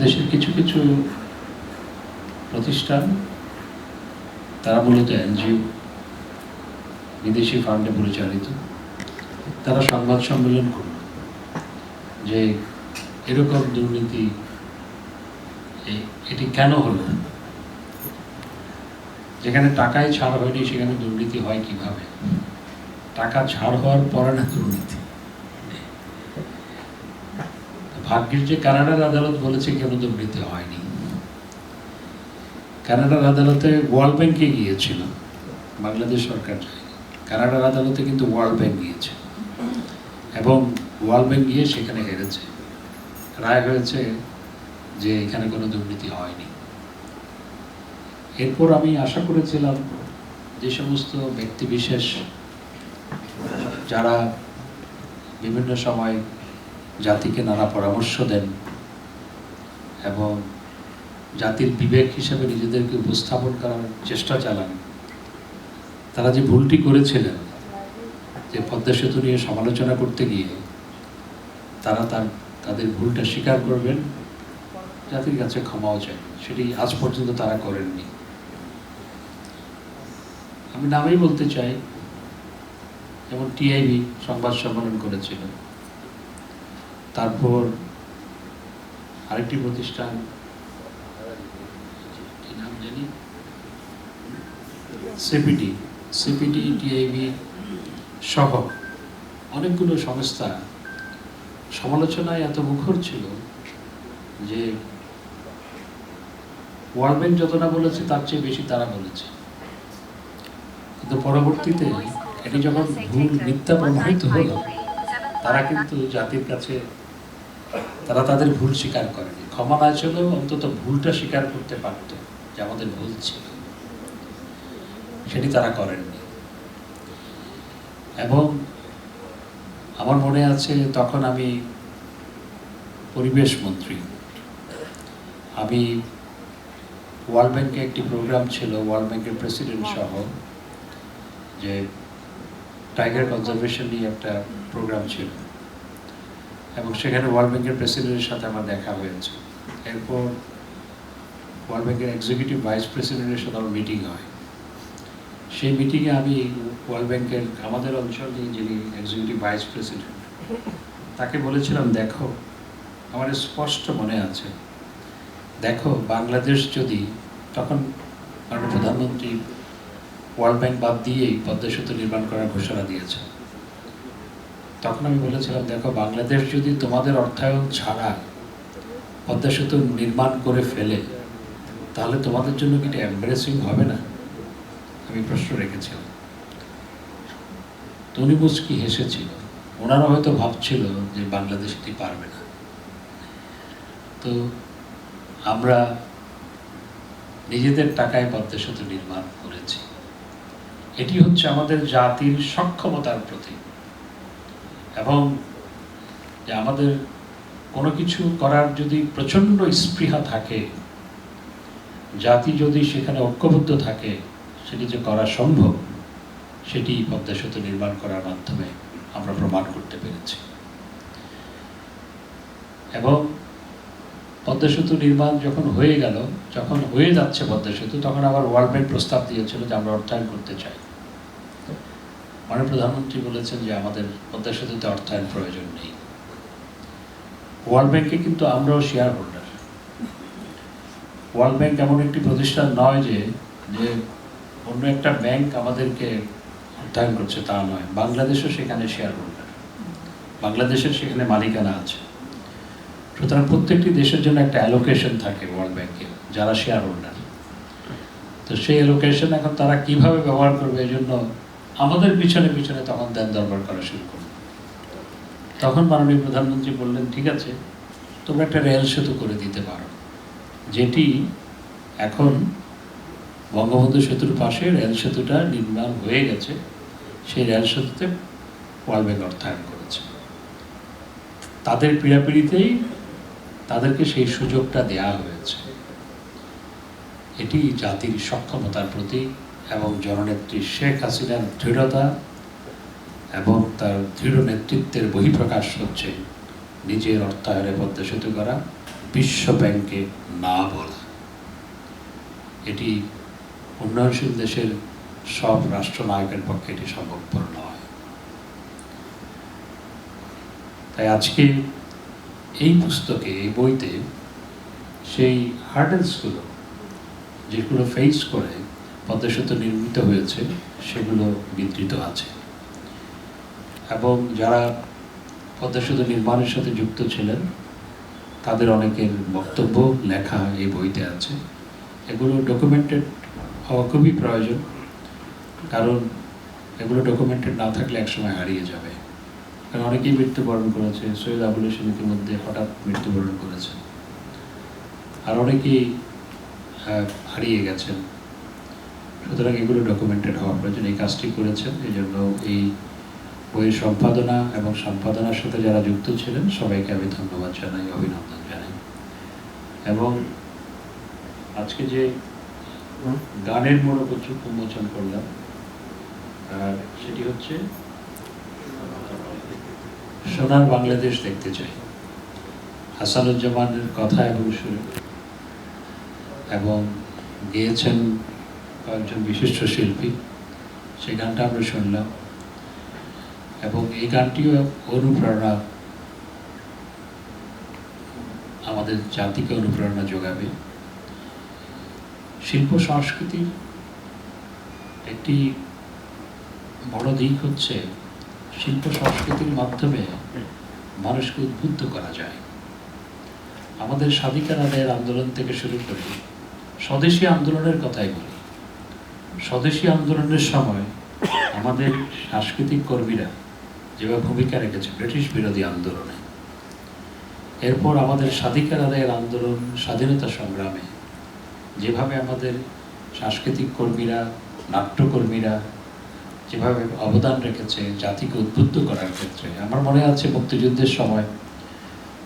দেশের কিছু কিছু প্রতিষ্ঠান, তারা মূলত এনজিও, বিদেশি ফান্ডে পরিচালিত। তারা সংবাদ সম্মেলন করল যে এরকম দুর্নীতি এটি কেন হলো যেখানে টাকায় ছাড় হয়নি, সেখানে দুর্নীতি হয় কীভাবে? টাকা ছাড় হওয়ার পরে না দুর্নীতি? ভাগ্যের যে কানাডার আদালত বলেছে কেন দুর্নীতি হয়নি? কানাডার আদালতে ওয়ার্ল্ড ব্যাংকে গিয়েছিল, বাংলাদেশ সরকার কানাডার আদালতে কিন্তু ওয়ার্ল্ড ব্যাংক গিয়েছে। এবং ওয়ার্ল্ড ব্যাংক গিয়ে সেখানে হেরেছে। রায় হয়েছে যে এখানে কোনো দুর্নীতি হয়নি। এরপর আমি আশা করেছিলাম যে সমস্ত ব্যক্তিবিশেষ যারা বিভিন্ন সময় জাতিকে নানা পরামর্শ দেন এবং জাতির বিবেক হিসেবে নিজেদেরকে উপস্থাপন করার চেষ্টা চালান। তারা যে ভুলটি করেছিলেন, যে পদ্মা সেতু নিয়ে সমালোচনা করতে গিয়ে তারা তার, তাদের ভুলটা স্বীকার করবেন, জাতির কাছে ক্ষমাও চাই সেটি আজ পর্যন্ত তারা করেননি। আমি নামেই বলতে চাই, যেমন টিআইবি সংবাদ সম্মেলন করেছিল তারপর আরেকটি প্রতিষ্ঠান। কি নাম জানি? টিআইবি সহ অনেকগুলো সংস্থা। সমালোচনায় এত মুখর ছিল যে ওয়ার্ল্ড ব্যাংক যত না বলেছে, তার চেয়ে বেশি তারা বলেছে। কিন্তু পরবর্তীতে এটি যখন ভুল মিথ্যা প্রমাণিত হলো, তারা কিন্তু জাতির কাছে তারা তাদের ভুল স্বীকার করেনি। ক্ষমা না চাইলেও অন্তত ভুলটা স্বীকার করতে পারত, যে আমাদের ভুল ছিল। সেটি তারা করেননি। এবং আমার মনে আছে, তখন আমি পরিবেশ মন্ত্রী। আমি ওয়ার্ল্ড ব্যাংকে একটি প্রোগ্রাম ছিল, ওয়ার্ল্ড ব্যাংকের প্রেসিডেন্ট সহ, যে টাইগার কনজারভেশন নিয়ে একটা প্রোগ্রাম ছিল। এবং সেখানে ওয়ার্ল্ড ব্যাংকের প্রেসিডেন্টের সাথে আমার দেখা হয়েছে। এরপর ওয়ার্ল্ড ব্যাংকের এক্সিকিউটিভ ভাইস প্রেসিডেন্টের সাথে আমার মিটিং হয়। সেই মিটিংয়ে আমি ওয়ার্ল্ড ব্যাংকের আমাদের অঞ্চলে যিনি এক্সিকিউটিভ ভাইস প্রেসিডেন্ট তাকে বলেছিলাম, দেখো, আমার স্পষ্ট মনে আছে। দেখো, বাংলাদেশ যদি তখন মাননীয় প্রধানমন্ত্রী ওয়ার্ল্ড ব্যাংক বাদ দিয়েই পদ্মা সেতু নির্মাণ করার ঘোষণা দিয়েছে তখন আমি বলেছিলাম, দেখো, বাংলাদেশ যদি তোমাদের অর্থায়ন ছাড়া পদ্মা সেতু নির্মাণ করে ফেলে, তাহলে তোমাদের জন্য কি এটা এম্বারেসিং হবে না? আমি প্রশ্ন রেখেছিলাম। তনি মুচকি হেসেছিল? ওনারা হয়তো ভাবছিল যে বাংলাদেশ এটি পারবে না। তো আমরা নিজেদের টাকায় পদ্মা সেতু নির্মাণ করেছি। এটি হচ্ছে আমাদের জাতির সক্ষমতার প্রতীক। এবং যে আমাদের কোনো কিছু করার যদি প্রচণ্ড স্পৃহা থাকে, জাতি যদি সেখানে ঐক্যবদ্ধ থাকে, সেটি যে করা সম্ভব, সেটি পদ্মা সেতু নির্মাণ করার মাধ্যমে আমরা প্রমাণ করতে পেরেছি। এবং পদ্মা সেতু নির্মাণ যখন হয়ে গেল, যখন হয়ে যাচ্ছে পদ্মা সেতু তখন আবার ওয়ার্ল্ড ব্যাংক প্রস্তাব দিয়েছিল যে আমরা অর্থায়ন করতে চাই। মাননীয় প্রধানমন্ত্রী বলেছেন যে আমাদের পদ্মা সেতুতে অর্থায়ন প্রয়োজন নেই। ওয়ার্ল্ড ব্যাংকে কিন্তু আমরাও শেয়ার হোল্ডার ওয়ার্ল্ড ব্যাংক এমন একটি প্রতিষ্ঠান নয় যে যে অন্য একটা ব্যাংক আমাদেরকে অর্থায়ন করছে, তা নয়। বাংলাদেশও সেখানে শেয়ার হোল্ডার বাংলাদেশের সেখানে মালিকানা আছে। সুতরাং প্রত্যেকটি দেশের জন্য একটা অ্যালোকেশন থাকে ওয়ার্ল্ড ব্যাংকে যারা শেয়ার হোল্ডার তো সেই অ্যালোকেশন এখন তারা কীভাবে ব্যবহার করবে এই জন্য আমাদের পিছনে পিছনে তখন দেন দরবার করা শুরু করল। তখন মাননীয় প্রধানমন্ত্রী বললেন, ঠিক আছে, তোমরা একটা রেল সেতু করে দিতে পারো। যেটি এখন বঙ্গবন্ধু সেতুর পাশে রেল সেতুটা নির্মাণ হয়ে গেছে। সেই রেল সেতুতে ওয়ার্ল্ড ব্যাংক অর্থায়ন করেছে। তাদের পীড়াপিড়িতেই তাদেরকে সেই সুযোগটা দেয়া হয়েছে। এটি জাতির সক্ষমতার প্রতীক। এবং জননেত্রী শেখ হাসিনার দৃঢ়তা এবং তার দৃঢ় নেতৃত্বের বহিঃপ্রকাশ হচ্ছে নিজের অর্থায়নে পদ্মা সেতু করা, বিশ্ব ব্যাংকে না বলা। এটি উন্নয়নশীল দেশের সব রাষ্ট্রনায়কের পক্ষে এটি সম্ভবপর নয়। তাই আজকে এই পুস্তকে, এই বইতে সেই হার্ডেলসগুলো যেগুলো ফেস করে পদ্মা নির্মিত হয়েছে, সেগুলো বিধৃত আছে। এবং যারা পদ্মা নির্মাণের সাথে যুক্ত ছিলেন, তাদের অনেকের বক্তব্য, লেখা এই বইতে আছে। এগুলো ডকুমেন্টেড হওয়া খুবই প্রয়োজন, কারণ এগুলো ডকুমেন্টেড না থাকলে একসময় হারিয়ে যাবে। কারণ অনেকেই মৃত্যুবরণ করেছে, সৈয়দ আবুল হোসেন ইতিমধ্যে হঠাৎ মৃত্যুবরণ করেছেন। আর অনেকেই হারিয়ে গেছেন। সুতরাং এগুলো ডকুমেন্টেড হওয়া। প্রয়োজন এই কাজটি করেছেন, এই জন্য এই বইয়ের সম্পাদনা এবং সম্পাদনার সাথে যারা যুক্ত ছিলেন, সবাইকে আমি ধন্যবাদ জানাই, অভিনন্দন জানাই। এবং আজকে যে গানের মোড়ক উন্মোচন করলাম, আর সেটি হচ্ছে সোনার বাংলাদেশ দেখতে চাই। হাসানুজ্জামানের কথা এবং সুরে এবং গেয়েছেন কয়েকজন বিশিষ্ট শিল্পী, সেই গানটা আমরা শুনলাম। এবং এই গানটিও অনুপ্রেরণা আমাদের জাতিকে অনুপ্রেরণা যোগাবে। শিল্প সংস্কৃতির একটি বড় দিক হচ্ছে শিল্প সংস্কৃতির মাধ্যমে মানুষকে উদ্বুদ্ধ করা যায়। আমাদের স্বাধিকার আদায়ের আন্দোলন থেকে শুরু করে স্বদেশী আন্দোলনের কথাই বলি। স্বদেশী আন্দোলনের সময় আমাদের সাংস্কৃতিক কর্মীরা যেভাবে ভূমিকা রেখেছে ব্রিটিশ বিরোধী আন্দোলনে, এরপর আমাদের স্বাধিকার আদায়ের আন্দোলন, স্বাধীনতা সংগ্রামে যেভাবে আমাদের সাংস্কৃতিক কর্মীরা, নাট্যকর্মীরা যেভাবে অবদান রেখেছে জাতিকে উদ্বুদ্ধ করার ক্ষেত্রে, আমার মনে আছে মুক্তিযুদ্ধের সময়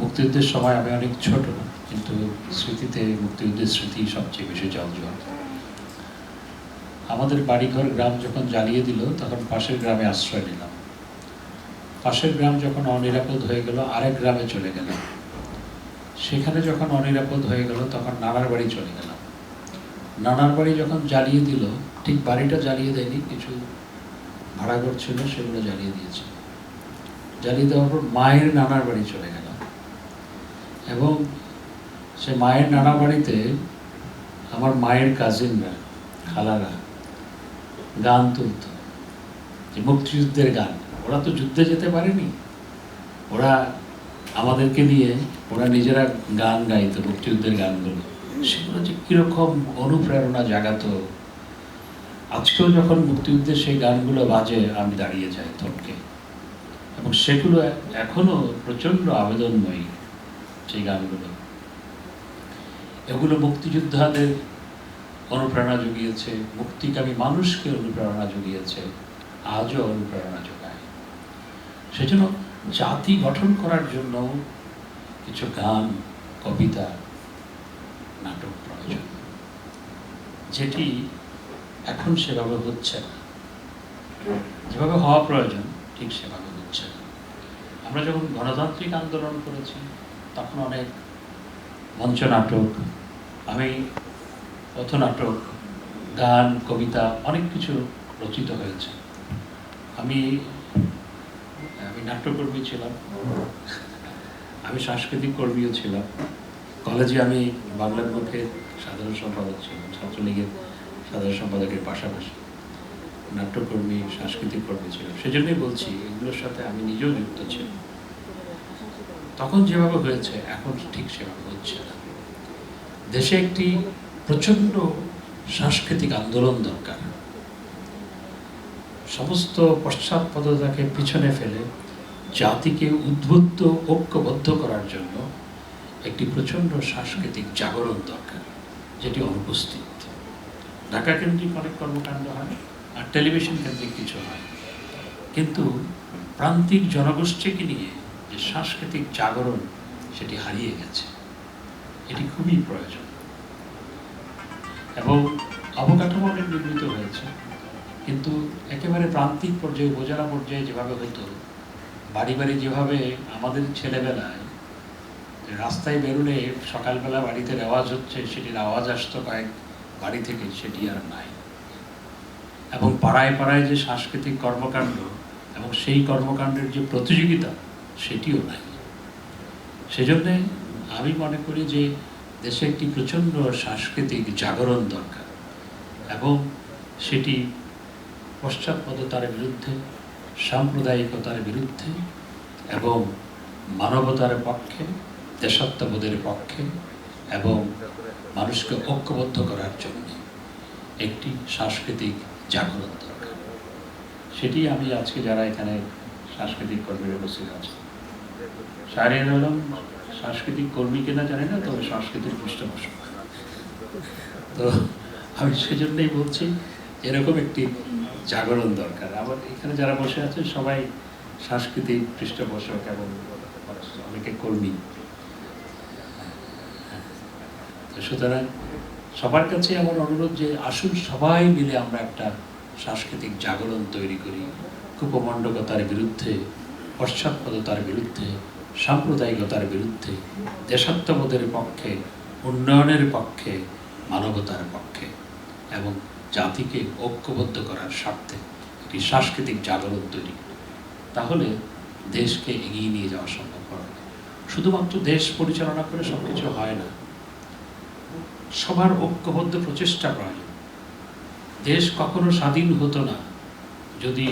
মুক্তিযুদ্ধের সময় আমি অনেক ছোট, কিন্তু স্মৃতিতে মুক্তিযুদ্ধের স্মৃতি সবচেয়ে বেশি জলজল। আমাদের বাড়িঘর গ্রাম যখন জ্বালিয়ে দিল, তখন পাশের গ্রামে আশ্রয় নিলাম। পাশের গ্রাম যখন অনিরাপদ হয়ে গেল, আরেক গ্রামে চলে গেলাম। সেখানে যখন অনিরাপদ হয়ে গেল, তখন নানার বাড়ি চলে গেলাম। নানার বাড়ি যখন জ্বালিয়ে দিল, ঠিক বাড়িটা জ্বালিয়ে দেয়নি, কিছু ভাড়া ঘর ছিল, সেগুলো জ্বালিয়ে দিয়েছে। জ্বালিয়ে দেওয়ার পর মায়ের নানার বাড়ি চলে গেলাম। এবং সে মায়ের নানা বাড়িতে আমার মায়ের কাজিনরা খালারা গান তুলত। যে মুক্তিযুদ্ধের গান। ওরা তো যুদ্ধে যেতে পারেনি। ওরা আমাদেরকে নিয়ে ওরা নিজেরা গান গাইত, মুক্তিযুদ্ধের গানগুলো। সেগুলো যে কীরকম অনুপ্রেরণা জাগাত। আজকেও যখন মুক্তিযুদ্ধের সেই গানগুলো বাজে, আমি দাঁড়িয়ে যাই থমকে। এবং সেগুলো এখনও প্রচণ্ড আবেদনময়ী, সেই গানগুলো। এগুলো মুক্তিযোদ্ধাদের অনুপ্রেরণা জুগিয়েছে, মুক্তিকামী মানুষকে অনুপ্রেরণা জুগিয়েছে, আজও অনুপ্রেরণা যোগায় সেজন্য জাতি গঠন করার জন্য কিছু গান, কবিতা, নাটক প্রয়োজন, যেটি এখন সেভাবে হচ্ছে না। যেভাবে হওয়া প্রয়োজন, ঠিক সেভাবে হচ্ছে না। আমরা যখন গণতান্ত্রিক আন্দোলন করেছি, তখন অনেক মঞ্চ নাটক আমি পথনাটক গান, কবিতা, অনেক কিছু রচিত হয়েছে। আমি আমি নাট্যকর্মী ছিলাম, আমি সাংস্কৃতিক কর্মীও ছিলাম। কলেজে আমি বাংলার মুখে সাধারণ সম্পাদক ছিলাম, ছাত্রলীগের সাধারণ সম্পাদকের পাশাপাশি। নাট্যকর্মী, সাংস্কৃতিক কর্মী ছিলাম। সেজন্যই বলছি, এগুলোর সাথে আমি নিজেও যুক্ত ছিলাম। তখন যেভাবে হয়েছে, এখন ঠিক সেভাবে হচ্ছে না। দেশে একটি প্রচণ্ড সাংস্কৃতিক আন্দোলন দরকার। সমস্ত পশ্চাৎপদতাকে পিছনে ফেলে জাতিকে উদ্বুদ্ধ, ঐক্যবদ্ধ করার জন্য একটি প্রচণ্ড সাংস্কৃতিক জাগরণ দরকার, যেটি অনুপস্থিত। ঢাকা কেন্দ্রিক অনেক কর্মকাণ্ড হয় আর টেলিভিশন কেন্দ্রিক কিছু হয়। কিন্তু প্রান্তিক জনগোষ্ঠীকে নিয়ে যে সাংস্কৃতিক জাগরণ, সেটি হারিয়ে গেছে। এটি খুবই প্রয়োজন। এবং অবকাঠামো অনেক নির্মিত হয়েছে। কিন্তু একেবারে প্রান্তিক পর্যায়ে, উপজেলা পর্যায়ে যেভাবে হতো বাড়ি বাড়ি যেভাবে আমাদের ছেলেবেলায় রাস্তায় বেরোলে সকালবেলা বাড়িতে রেওয়াজ হচ্ছে, সেটির আওয়াজ আসতো কয়েক বাড়ি থেকে, সেটি আর নাই। এবং পাড়ায় পাড়ায় যে সাংস্কৃতিক কর্মকাণ্ড এবং সেই কর্মকাণ্ডের যে প্রতিযোগিতা, সেটিও নাই। সেজন্যে আমি মনে করি যে দেশে একটি প্রচণ্ড সাংস্কৃতিক জাগরণ দরকার এবং সেটি পশ্চাৎপদতার বিরুদ্ধে, সাম্প্রদায়িকতার বিরুদ্ধে এবং মানবতার পক্ষে, দেশাত্মবোধের পক্ষে এবং মানুষকে ঐক্যবদ্ধ করার জন্য একটি সাংস্কৃতিক জাগরণ দরকার। সেটি আমি আজকে যারা এখানে সাংস্কৃতিক কর্মীরা উপস্থিত আছে শাহরিয়ার আলম সাংস্কৃতিক কর্মী কিনা জানি না, তবে সাংস্কৃতিক পৃষ্ঠপোষক। তো আমি সেজন্যই বলছি, এরকম একটি জাগরণ দরকার। আবার এখানে যারা বসে আছে সবাই সাংস্কৃতিক পৃষ্ঠপোষক এবং অনেকে কর্মী। সুতরাং সবার কাছে আমার অনুরোধ যে, আসুন সবাই মিলে আমরা একটা সাংস্কৃতিক জাগরণ তৈরি করি। কুপমণ্ডকতার বিরুদ্ধে, পশ্চাৎপদতার বিরুদ্ধে সাম্প্রদায়িকতার বিরুদ্ধে, দেশাত্মবোধের পক্ষে, উন্নয়নের পক্ষে, মানবতার পক্ষে এবং জাতিকে ঐক্যবদ্ধ করার স্বার্থে একটি সাংস্কৃতিক জাগরণ তৈরি। তাহলে দেশকে এগিয়ে নিয়ে যাওয়া সম্ভব হবে শুধুমাত্র দেশ পরিচালনা করে সব কিছু হয় না, সবার ঐক্যবদ্ধ প্রচেষ্টা প্রয়োজন। দেশ কখনো স্বাধীন হতো না যদি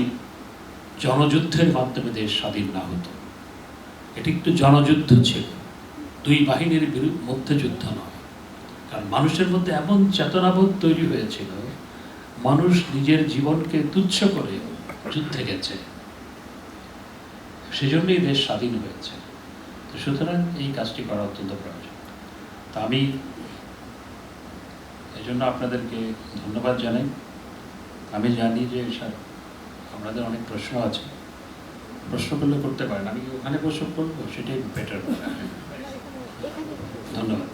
জনযুদ্ধের মাধ্যমে দেশ স্বাধীন না হতো। এটি একটু জনযুদ্ধ ছিল। দুই বাহিনীর বিরুদ্ধে মধ্যে যুদ্ধ নয়। কারণ মানুষের মধ্যে এমন চেতনাবোধ তৈরি হয়েছিল, মানুষ নিজের জীবনকে তুচ্ছ করে যুদ্ধে গেছে। সেজন্যই দেশ স্বাধীন হয়েছে। তো সুতরাং এই কাজটি করা অত্যন্ত প্রয়োজন। তা আমি এই জন্য আপনাদেরকে ধন্যবাদ জানাই। আমি জানি যে আপনাদের অনেক প্রশ্ন আছে। প্রশ্ন করলে করতে পারেন আমি ওখানে প্রশ্ন করব? সেটাই বেটার ধন্যবাদ।